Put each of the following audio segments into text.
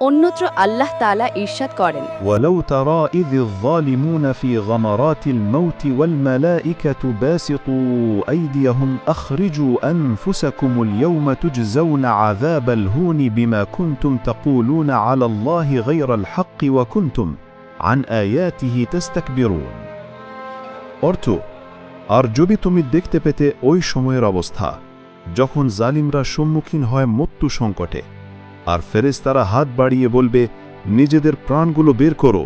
অন্যত্র আল্লাহ তাআলা ঈর্ষাদ করেন ولو ترى إذ الظالمون في غمرات الموت والملائكة باسطوا أيديهم أخرجوا أنفسكم اليوم تجزون عذاب الهون بما كنتم تقولون على الله غير الحق وكنتم عن آياته تستكبرون অর্থ আর যদি তুমি দেখতে পেতে ওই সময়ের অবস্থা যখন জালিমরা সম্মুখীন হয় মৃত্যু সংকটে আর ফেরেশতারা হাত বাড়িয়ে বলবে, নিজেদের প্রাণগুলো বের করো।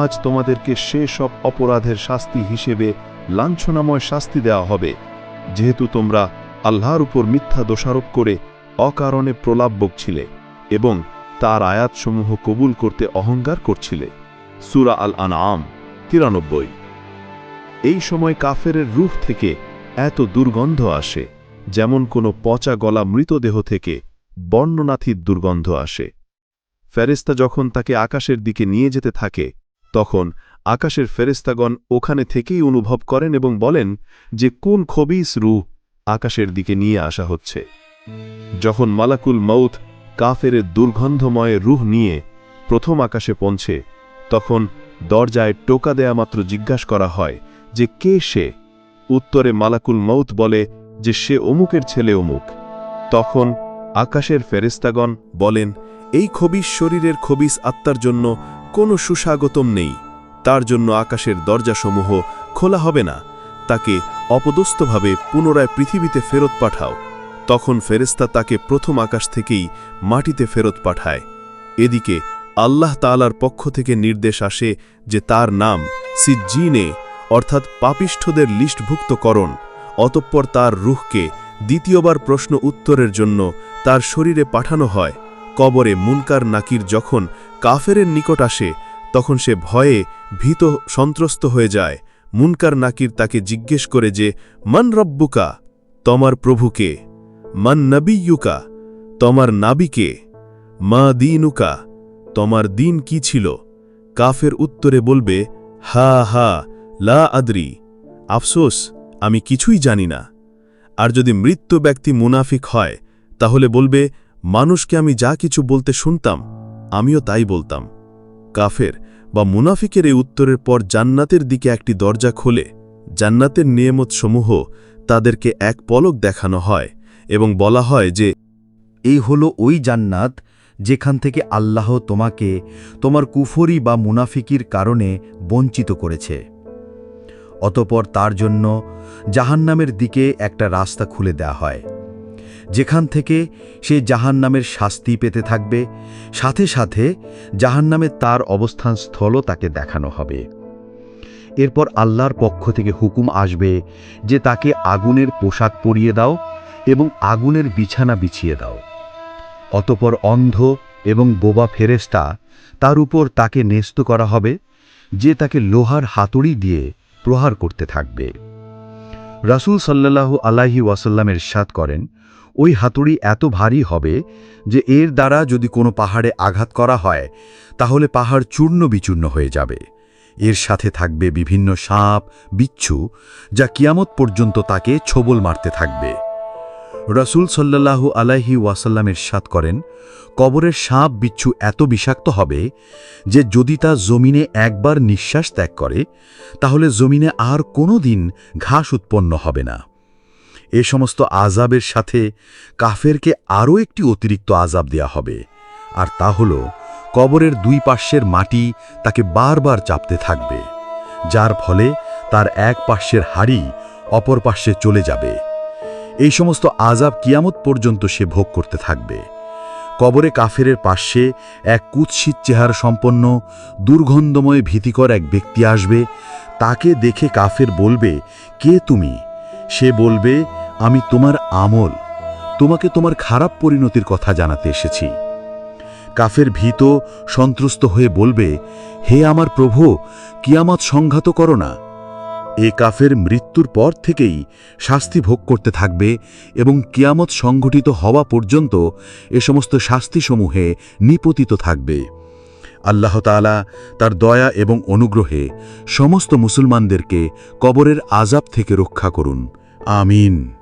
আজ তোমাদেরকে সে সব অপরাধের শাস্তি হিসেবে লাঞ্ছনাময় শাস্তি দেওয়া হবে। যেহেতু তোমরা আল্লাহর উপর মিথ্যা দোষারোপ করে অকারণে প্রলাপ বকছিলে এবং তার আয়াতসমূহ কবুল করতে অহংকার করছিলে। সুরা আল আনআম তিরানব্বই। এই সময় কাফেরের রূহ থেকে এত দুর্গন্ধ আসে, যেমন কোনো পচা গলা মৃতদেহ থেকে। বর্ণনাথির দুর্গন্ধ আসে। ফেরেস্তা যখন তাকে আকাশের দিকে নিয়ে যেতে থাকে, তখন আকাশের ফেরেস্তাগণ ওখানে থেকেই অনুভব করেন এবং বলেন যে কোন খবিস রুহ আকাশের দিকে নিয়ে আসা হচ্ছে। যখন মালাকুল মৌথ কাফেরের দুর্গন্ধময় রুহ নিয়ে প্রথম আকাশে পৌঁছে, তখন দরজায় টোকা দেয়া মাত্র জিজ্ঞাসা করা হয় যে কে সে? উত্তরে মালাকুল মৌত বলে যে সে অমুকের ছেলে অমুক। তখন আকাশের ফেরেস্তাগণ বলেন, এই খবিস শরীরের খবিস আত্মার জন্য কোনো সুস্বাগতম নেই। তার জন্য আকাশের দরজাসমূহ খোলা হবে না। তাকে অপদস্থভাবে পুনরায় পৃথিবীতে ফেরত পাঠাও। তখন ফেরেস্তা তাকে প্রথম আকাশ থেকেই মাটিতে ফেরত পাঠায়। এদিকে আল্লাহ তালার পক্ষ থেকে নির্দেশ আসে যে তার নাম সিজ্জিনে, অর্থাৎ পাপিষ্ঠদের লিস্টভুক্তকরণ অতঃপর তার রুহকে দ্বিতীয়বার প্রশ্ন উত্তরের জন্য তার শরীরে পাঠানো হয়, কবরে মুনকার নাকির যখন কাফেরের নিকট আসে, তখন সে ভয়ে ভীত সন্ত্রস্ত হয়ে যায়। মুনকার নাকির তাকে জিজ্ঞেস করে যে, মান রব্বুকা? তোমার প্রভুকে। মান নবিয়ুকা? তোমার নাবিকে? মা দিনুকা? তোমার দিন কি ছিল? কাফের উত্তরে বলবে, হা হা, লা আদরি। আফসোস, আমি কিছুই জানি না। আর যদি মৃত্যু ব্যক্তি মুনাফিক হয়, তাহলে বলবে, মানুষকে আমি যা কিছু বলতে শুনতাম, আমিও তাই বলতাম। কাফের বা মুনাফিকের এই উত্তরের পর জান্নাতের দিকে একটি দরজা খোলে। জান্নাতের নিয়মত সমূহ তাদেরকে এক পলক দেখানো হয় এবং বলা হয় যে, এই হলো ওই জান্নাত যেখান থেকে আল্লাহ তোমাকে তোমার কুফরি বা মুনাফিকির কারণে বঞ্চিত করেছে। অতপর তার জন্য জাহান্নামের দিকে একটা রাস্তা খুলে দেয়া হয়। যেখান থেকে সে জাহান্নামের শাস্তি পেতে থাকবে, সাথে সাথে জাহান্নামে তার অবস্থান স্থলও তাকে দেখানো হবে। এরপর আল্লাহর পক্ষ থেকে হুকুম আসবে যে তাকে আগুনের পোশাক পরিয়ে দাও এবং আগুনের বিছানা বিছিয়ে দাও। অতপর অন্ধ এবং বোবা ফেরেস্তা তার উপর তাকে ন্যস্ত করা হবে, যে তাকে লোহার হাতুড়ি দিয়ে প্রহার করতে থাকবে। রাসুল সাল্লাল্লাহু আলাহি ওয়াসাল্লামের সাত করেন, ওই হাতুড়ি এত ভারী হবে যে এর দ্বারা যদি কোনো পাহাড়ে আঘাত করা হয়, তাহলে পাহাড় চূর্ণ বিচূর্ণ হয়ে যাবে। এর সাথে থাকবে বিভিন্ন সাপ, বিচ্ছু, যা কিয়ামত পর্যন্ত তাকে ছবল মারতে থাকবে। রসুল সাল্লাল্লাহু আলাইহি ওয়াসাল্লামের সাত করেন, কবরের সাপ বিচ্ছু এত বিষাক্ত হবে যে যদি তা জমিনে একবার নিঃশ্বাস ত্যাগ করে, তাহলে জমিনে আর কোনো দিন ঘাস উৎপন্ন হবে না। এ সমস্ত আজাবের সাথে কাফেরকে আরও একটি অতিরিক্ত আজাব দেয়া হবে। আর তা হল, কবরের দুই পার্শ্বের মাটি তাকে বারবার চাপতে থাকবে, যার ফলে তার এক পার্শ্বের হাড়ি অপর পার্শ্বে চলে যাবে। এই সমস্ত আজাব কিয়ামত পর্যন্ত সে ভোগ করতে থাকবে। কবরে কাফেরের পার্শ্বে এক কুৎসিত চেহারা সম্পন্ন, দুর্গন্ধময়, ভীতিকর এক ব্যক্তি আসবে। তাকে দেখে কাফের বলবে, কে তুমি? সে বলবে, আমি তোমার আমল। তোমাকে তোমার খারাপ পরিণতির কথা জানাতে এসেছি। কাফের ভীত, সন্ত্রস্ত হয়ে বলবে, হে আমার প্রভু, কিয়ামত সংঘাত করো না। এ কাফের মৃত্যুর পর থেকেই শাস্তি ভোগ করতে থাকবে এবং কিয়ামত সংঘটিত হওয়া পর্যন্ত এ সমস্ত শাস্তিসমূহে নিপতিত থাকবে। আল্লাহ তালা তার দয়া এবং অনুগ্রহে সমস্ত মুসলমানদেরকে কবরের আজাব থেকে রক্ষা করুন। আমিন।